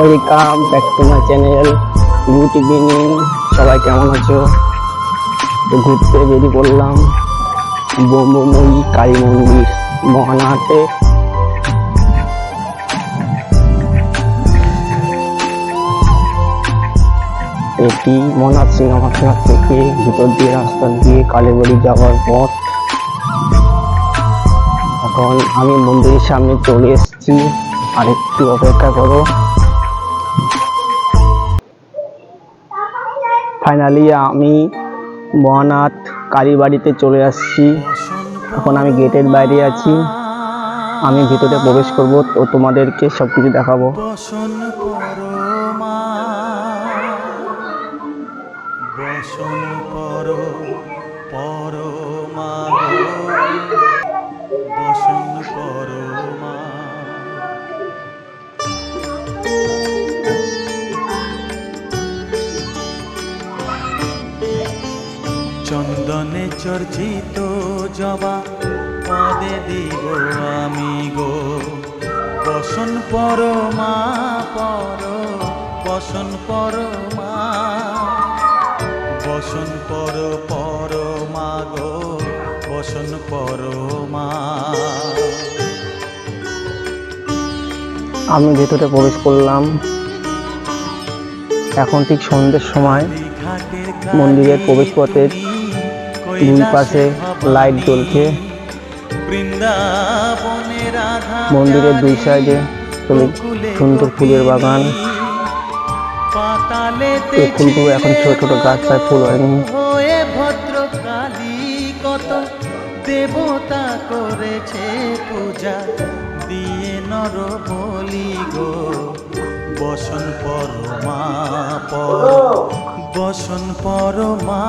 Welcome back to my channel good evening সবাই কেমন আছো? ঘুরতে বেরিয়ে পড়লাম ব্রহ্মময়ী কালী মন্দির মহানাটে এটি মনাথ সিনেমাখানা থেকে ভিতর দিয়ে রাস্তা দিয়ে কালীবাড়ি যাওয়ার পথ। এখন আমি মন্দিরের সামনে চলে এসেছি। আর একটু অপেক্ষা করো। ফাইনালি আমি মহানাথ কালীবাড়িতে চলে আসছি। এখন আমি গেটের বাইরে আছি। আমি ভিতরে প্রবেশ করব তো তোমাদেরকে সব কিছু দেখাবো চন্দনে চর্চিত জবা পদে দিব আমি গো। বসন পরমা পর বসন পরমা বসন পর পরমা গো বসন পরমা আমি ভেতরে প্রবেশ করলাম। এখন ঠিক সন্ধ্যের সময়। মন্দিরের প্রবেশপথের দুই পাশে লাইট জ্বলছে। মন্দিরের দুই সাইডে সুন্দর ফুলের বাগান। এই ফুলগুলো এখন ছোট ছোট গাছ গাছটায় ফুল হয়নি। কত দেবতা করেছে পূজা। দিয়ে নর বলি গো। বসন পরমা পর বসন পরমা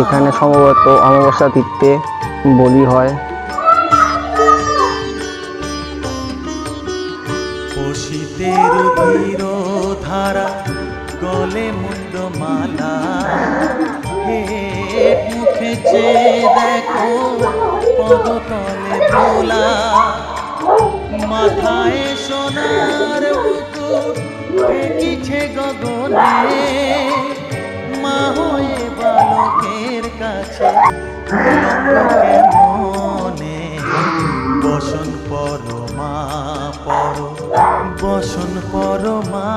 এখানে সম্ভবত অমাবস্যা তিথিতে বলি হয়। পশিতের ধীর ধারা গলে মুন্ড মালা হে মুখে চেয়ে দেখো পদতলে ভোলা। মাথায় সোনার মুকুট বলে মা হয়ে বালকের কাছে মনে বসন পরমা পর বসন পরমা।